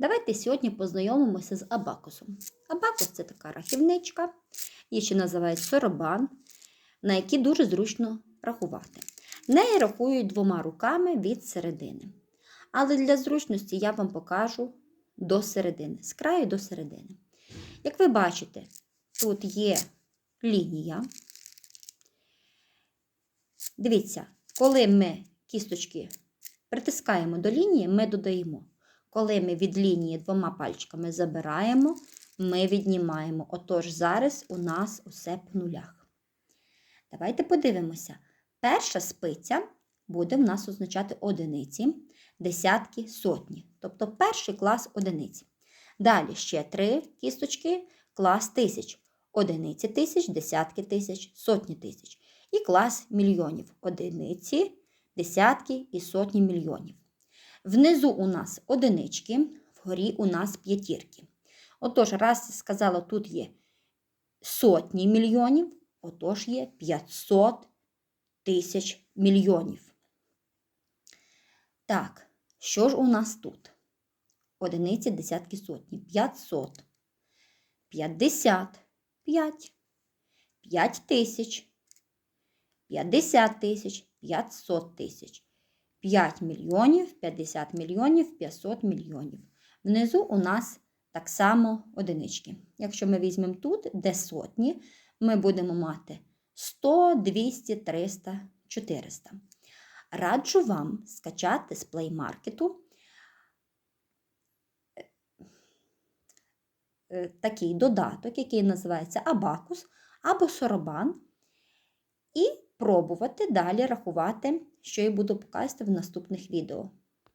Давайте сьогодні познайомимося з абакусом. Абакус це така рахівничка, її ще називають соробан, на якій дуже зручно рахувати. Неї рахують двома руками від середини. Але для зручності я вам покажу до середини, з краю до середини. Як ви бачите, тут є лінія. Дивіться, коли ми кісточки притискаємо до лінії, ми додаємо. Коли ми від лінії двома пальчиками забираємо, ми віднімаємо. Отож, зараз у нас усе по нулях. Давайте подивимося. Перша спиця буде в нас означати одиниці, десятки, сотні. Тобто перший клас одиниць. Далі ще три кісточки, клас тисяч. Одиниці тисяч, десятки тисяч, сотні тисяч. І клас мільйонів. Одиниці, десятки і сотні мільйонів. Внизу у нас одинички, вгорі у нас п'ятірки. Отож, раз сказала, тут є сотні мільйонів, отож є 500 тисяч мільйонів. Так, що ж у нас тут? Одиниці, десятки, сотні. 500. 55. 5 тисяч. 50 тисяч, 500 тисяч. 5 мільйонів, 50 мільйонів, 500 мільйонів. Внизу у нас так само одинички. Якщо ми візьмемо тут, де сотні, ми будемо мати 100, 200, 300, 400. Раджу вам скачати з Play Market е, такий додаток, який називається Абакус або Соробан, і пробувати далі рахувати, що я буду показувати в наступних відео.